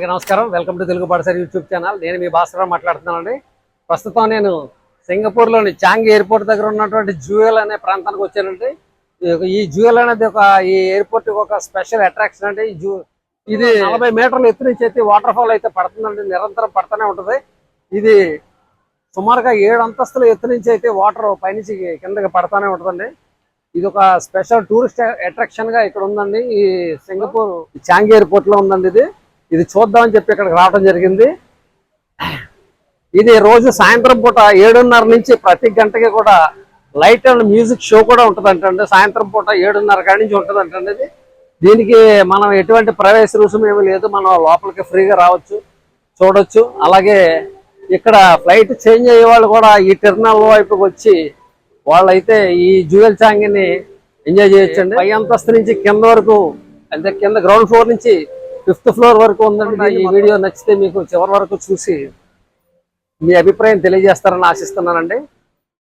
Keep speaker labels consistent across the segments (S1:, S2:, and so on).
S1: అందరికీ నమస్కారం. Welcome to Telugu పాఠశాల యూట్యూబ్ ఛానల్. నేను మీ భాస్కర్ మాట్లాడుతున్నానండి. ప్రస్తుతం నేను సింగపూర్లోని చాంగ్ ఎయిర్పోర్ట్ దగ్గర ఉన్నటువంటి జూయల్ అనే ప్రాంతానికి వచ్చానండి. ఈ- జూయల్ అనేది ఒక ఈ ఎయిర్పోర్ట్ ఒక స్పెషల్ అట్రాక్షన్ అండి. జూ ఇది నలభై మీటర్ల ఎత్తు నుంచి అయితే వాటర్ ఫాల్ అయితే పడుతుందండి. నిరంతరం పడుతూనే ఉంటుంది. ఇది సుమారుగా ఏడు అంతస్తుల ఎత్తు నుంచి అయితే వాటర్ పైనుంచి కిందకి పడతానే ఉంటుందండి. ఇది ఒక స్పెషల్ టూరిస్ట్ అట్రాక్షన్గా ఇక్కడ ఉందండి. ఈ సింగపూర్ చాంగి ఎయిర్పోర్ట్లో ఉందండి ఇది. ఇది చూద్దామని చెప్పి ఇక్కడికి రావడం జరిగింది. ఇది రోజు సాయంత్రం పూట ఏడున్నర నుంచి ప్రతి గంటకి కూడా లైట్ అండ్ మ్యూజిక్ షో కూడా ఉంటుంది సాయంత్రం పూట ఏడున్నర కాడి నుంచి ఉంటుందంటండి ఇది. దీనికి మనం ఎటువంటి ప్రవేశ రుసుము ఏమీ లేదు. మనం లోపలికి ఫ్రీగా రావచ్చు చూడొచ్చు. అలాగే ఇక్కడ ఫ్లైట్ చేంజ్ అయ్యే వాళ్ళు కూడా ఈ టెర్మినల్ వైపుకి వచ్చి వాళ్ళైతే ఈ జూయల్ చాంగిని ఎంజాయ్ చేయొచ్చండి. పై అంతస్తు నుంచి కింద వరకు అంటే కింద గ్రౌండ్ ఫ్లోర్ నుంచి ఫిఫ్త్ ఫ్లోర్ వరకు ఉందండి. ఈ వీడియో నచ్చితే మీకు చివరి వరకు చూసి మీ అభిప్రాయం తెలియజేస్తారని ఆశిస్తున్నానండి.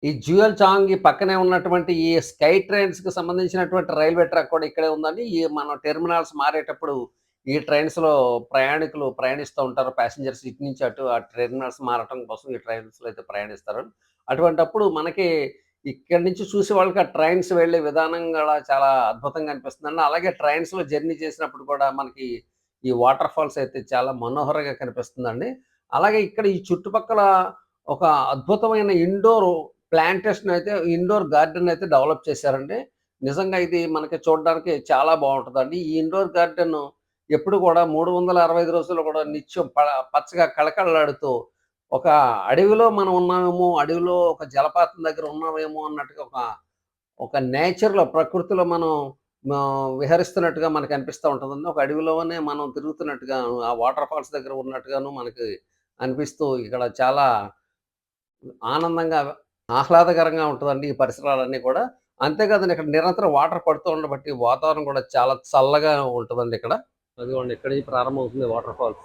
S1: ఈ జ్యూయల్ చాంగ్ పక్కనే ఉన్నటువంటి ఈ స్కై ట్రైన్స్కి సంబంధించినటువంటి రైల్వే ట్రాక్ కూడా ఇక్కడే ఉందండి. ఈ మన టెర్మినల్స్ మారేటప్పుడు ఈ ట్రైన్స్లో ప్రయాణికులు ప్రయాణిస్తూ ఉంటారు. ప్యాసింజర్స్ ఇటు నుంచి అటు ఆ టెర్మినల్స్ మారటం కోసం ఈ ట్రైన్స్లో అయితే ప్రయాణిస్తారు. అటువంటప్పుడు మనకి ఇక్కడి నుంచి చూసే వాళ్ళకి ఆ ట్రైన్స్ వెళ్ళే విధానం కూడా చాలా అద్భుతంగా అనిపిస్తుందండి. అలాగే ట్రైన్స్లో జర్నీ చేసినప్పుడు కూడా మనకి ఈ వాటర్ ఫాల్స్ అయితే చాలా మనోహరంగా కనిపిస్తుందండి. అలాగే ఇక్కడ ఈ చుట్టుపక్కల ఒక అద్భుతమైన ఇండోర్ ప్లాంటేషన్ అయితే ఇండోర్ గార్డెన్ అయితే డెవలప్ చేశారండి. నిజంగా ఇది మనకి చూడడానికి చాలా బాగుంటుందండి. ఈ ఇండోర్ గార్డెన్ ఎప్పుడు కూడా మూడు వందల అరవై ఐదు రోజులు కూడా నిత్యం ప- పచ్చగా కళకళలాడుతూ ఒక అడవిలో మనం ఉన్నామేమో అడవిలో ఒక జలపాతం దగ్గర ఉన్నామేమో అన్నట్టుగా ఒక ఒక నేచర్లో ప్రకృతిలో మనం విహరిస్తున్నట్టుగా మనకి అనిపిస్తూ ఉంటుందండి. ఒక అడవిలోనే మనం తిరుగుతున్నట్టుగా ఆ వాటర్ ఫాల్స్ దగ్గర ఉన్నట్టుగాను మనకి అనిపిస్తూ ఇక్కడ చాలా ఆనందంగా ఆహ్లాదకరంగా ఉంటుందండి ఈ పరిసరాలన్నీ కూడా. అంతేకాదండి ఇక్కడ నిరంతరం వాటర్ పడుతూ ఉండబట్టి వాతావరణం కూడా చాలా చల్లగా ఉంటుందండి ఇక్కడ. అదిగోండి ఇక్కడ నుంచి ప్రారంభమవుతుంది వాటర్ ఫాల్స్.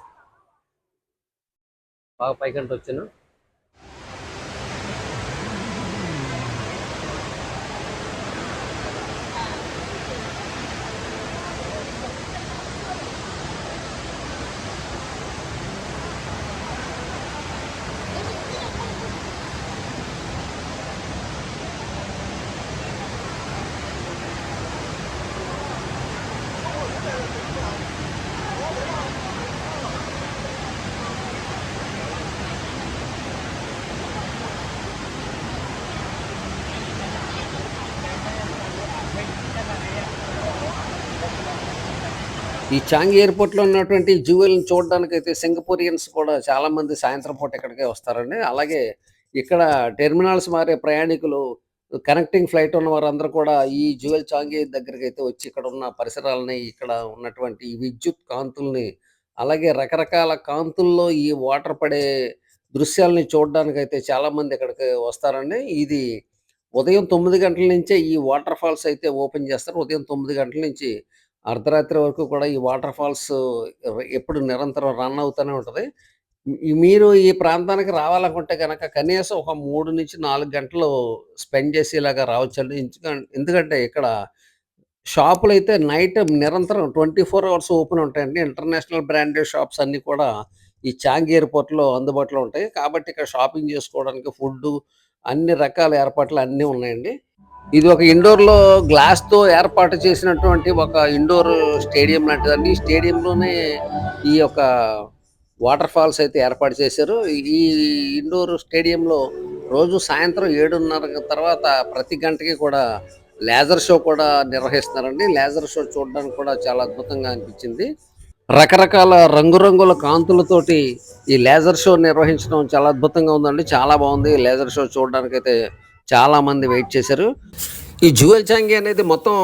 S1: బాగా పైకంటే వచ్చాను ఈ చాంగ్ ఎయిర్పోర్ట్లో ఉన్నటువంటి జూవెల్ని చూడడానికి అయితే సింగపూరియన్స్ కూడా చాలా మంది సాయంత్రం పూట ఇక్కడికే వస్తారండి. అలాగే ఇక్కడ టెర్మినల్స్ మారే ప్రయాణికులు కనెక్టింగ్ ఫ్లైట్ ఉన్న వారందరూ కూడా ఈ జువెల్ చాంగి దగ్గరికి అయితే వచ్చి ఇక్కడ ఉన్న పరిసరాలని ఇక్కడ ఉన్నటువంటి విద్యుత్ కాంతుల్ని అలాగే రకరకాల కాంతుల్లో ఈ వాటర్ పడే దృశ్యాలని చూడడానికి అయితే చాలా మంది ఇక్కడికి వస్తారండి. ఇది ఉదయం తొమ్మిది గంటల నుంచే ఈ వాటర్ ఫాల్స్ అయితే ఓపెన్ చేస్తారు. ఉదయం తొమ్మిది గంటల నుంచి అర్ధరాత్రి వరకు కూడా ఈ వాటర్ ఫాల్స్ ఎప్పుడు నిరంతరం రన్ అవుతూనే ఉంటుంది. మీరు ఈ ప్రాంతానికి రావాలనుకుంటే కనుక కనీసం ఒక మూడు నుంచి నాలుగు గంటలు స్పెండ్ చేసేలాగా రావచ్చండి. ఎందుకంటే ఇక్కడ షాపులు అయితే నైట్ నిరంతరం ట్వంటీ ఫోర్ అవర్స్ ఓపెన్ ఉంటాయండి. ఇంటర్నేషనల్ బ్రాండెడ్ షాప్స్ అన్నీ కూడా ఈ చాంగ్ ఎయిర్పోర్ట్లో అందుబాటులో ఉంటాయి. కాబట్టి ఇక్కడ షాపింగ్ చేసుకోవడానికి ఫుడ్ అన్ని రకాల ఏర్పాట్లు అన్నీ ఉన్నాయండి. ఇది ఒక ఇండోర్లో గ్లాస్తో ఏర్పాటు చేసినటువంటి ఒక ఇండోర్ స్టేడియం లాంటిదండి. ఈ స్టేడియంలోనే ఈ యొక్క వాటర్ ఫాల్స్ అయితే ఏర్పాటు చేశారు. ఈ ఇండోర్ స్టేడియంలో రోజు సాయంత్రం ఏడున్నర తర్వాత ప్రతి గంటకి కూడా లేజర్ షో కూడా నిర్వహిస్తున్నారండి. లేజర్ షో చూడడానికి కూడా చాలా అద్భుతంగా అనిపించింది. రకరకాల రంగురంగుల కాంతులతోటి ఈ లేజర్ షో నిర్వహించడం చాలా అద్భుతంగా ఉందండి. చాలా బాగుంది. లేజర్ షో చూడడానికి అయితే చాలా మంది వెయిట్ చేశారు. ఈ జువెల్ చాంగి అనేది మొత్తం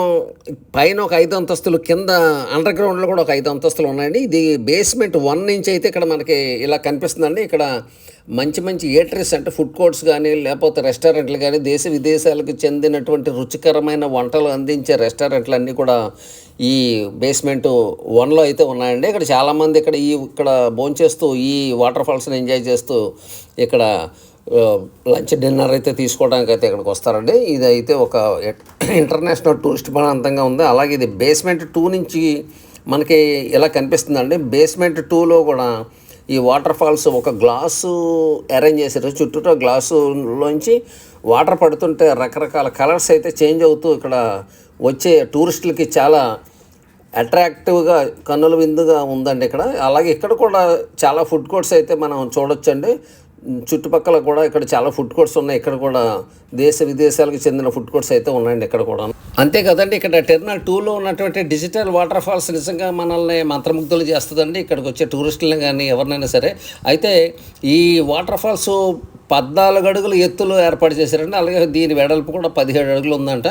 S1: పైన ఒక ఐదు అంతస్తులు కింద అండర్ గ్రౌండ్లో కూడా ఒక ఐదు అంతస్తులు ఉన్నాయండి. ఇది బేస్మెంట్ వన్ నుంచి అయితే ఇక్కడ మనకి ఇలా కనిపిస్తుందండి. ఇక్కడ మంచి మంచి ఏటరీస్ అంటే ఫుడ్ కోర్ట్స్ కానీ లేకపోతే రెస్టారెంట్లు కానీ దేశ విదేశాలకు చెందినటువంటి రుచికరమైన వంటలు అందించే రెస్టారెంట్లు అన్నీ కూడా ఈ బేస్మెంట్ వన్లో అయితే ఉన్నాయండి. ఇక్కడ చాలామంది ఇక్కడ ఈ ఇక్కడ భోంచేస్తూ ఈ వాటర్ ఫాల్స్ని ఎంజాయ్ చేస్తూ ఇక్కడ లంచ్ డిన్నర్ అయితే తీసుకోవడానికి అయితే ఇక్కడికి వస్తారండి. ఇది అయితే ఒక ఇంటర్నేషనల్ టూరిస్ట్ ప్రాంతంగా ఉంది. అలాగే ఇది బేస్మెంట్ టూ నుంచి మనకి ఇలా కనిపిస్తుందండి? బేస్మెంట్ టూలో కూడా ఈ వాటర్ ఫాల్స్ ఒక గ్లాసు అరేంజ్ చేశారు. చుట్టూతో గ్లాసులోంచి వాటర్ పడుతుంటే రకరకాల కలర్స్ అయితే చేంజ్ అవుతూ ఇక్కడ వచ్చే టూరిస్టులకి చాలా అట్రాక్టివ్గా కన్నుల విందుగా ఉందండి ఇక్కడ. అలాగే ఇక్కడ కూడా చాలా ఫుడ్ కోర్ట్స్ అయితే మనం చూడొచ్చండి. చుట్టుపక్కల కూడా ఇక్కడ చాలా ఫుడ్ కోర్ట్స్ ఉన్నాయి. ఇక్కడ కూడా దేశ విదేశాలకు చెందిన ఫుడ్ కోర్ట్స్ అయితే ఉన్నాయండి ఇక్కడ కూడా. అంతే కదండి ఇక్కడ టెర్మినల్ టూలో ఉన్నటువంటి డిజిటల్ వాటర్ ఫాల్స్ నిజంగా మనల్ని మంత్రముగ్ధులు చేస్తుందండి. ఇక్కడికి వచ్చే టూరిస్టులను కానీ ఎవరినైనా సరే. అయితే ఈ వాటర్ ఫాల్స్ పద్నాలుగు అడుగులు ఎత్తులో ఏర్పాటు చేశారండి. అలాగే దీని వెడల్పు కూడా పదిహేడు అడుగులు ఉందంట.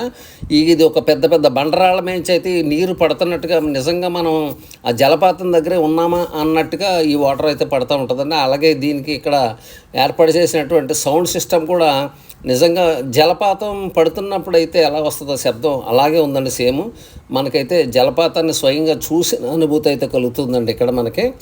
S1: ఈ- ఇది ఒక పెద్ద పెద్ద బండరాళ్ళ మేంచి అయితే నీరు పడుతున్నట్టుగా నిజంగా మనం ఆ జలపాతం దగ్గరే ఉన్నామా అన్నట్టుగా ఈ వాటర్ అయితే పడుతూ ఉంటుందండి. అలాగే దీనికి ఇక్కడ ఏర్పాటు చేసినటువంటి సౌండ్ సిస్టమ్ కూడా నిజంగా జలపాతం పడుతున్నప్పుడు అయితే ఎలా వస్తుందో శబ్దం అలాగే ఉందండి సేమ్. మనకైతే జలపాతాన్ని స్వయంగా చూసిన అనుభూతి అయితే కలుగుతుందండి ఇక్కడ మనకి.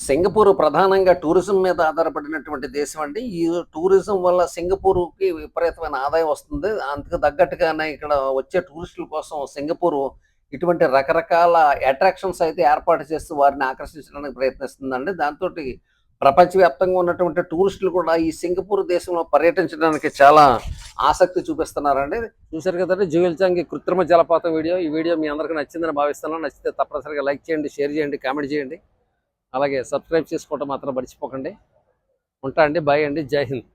S1: సింగపూర్ ప్రధానంగా టూరిజం మీద ఆధారపడినటువంటి దేశం అండి. ఈ టూరిజం వల్ల సింగపూర్కి విపరీతమైన ఆదాయం వస్తుంది. అందుకు తగ్గట్టుగానే ఇక్కడ వచ్చే టూరిస్టుల కోసం సింగపూర్ ఇటువంటి రకరకాల అట్రాక్షన్స్ అయితే ఏర్పాటు చేస్తూ వారిని ఆకర్షించడానికి ప్రయత్నిస్తుందండి. దాంతో ప్రపంచవ్యాప్తంగా ఉన్నటువంటి టూరిస్టులు కూడా ఈ సింగపూర్ దేశంలో పర్యటించడానికి చాలా ఆసక్తి చూపిస్తున్నారండి. చూశారు కదండి జూయల్ చాంగ్ కృత్రిమ జలపాతం వీడియో. ఈ వీడియో మీ అందరికీ నచ్చిందని భావిస్తున్నాను. నచ్చితే తప్పనిసరిగా లైక్ చేయండి షేర్ చేయండి కామెంట్ చేయండి. అలాగే సబ్స్క్రైబ్ చేసుకోవటం మాత్రం మర్చిపోకండి. ఉంటా అండి బాయ్ అండి జై హింద్.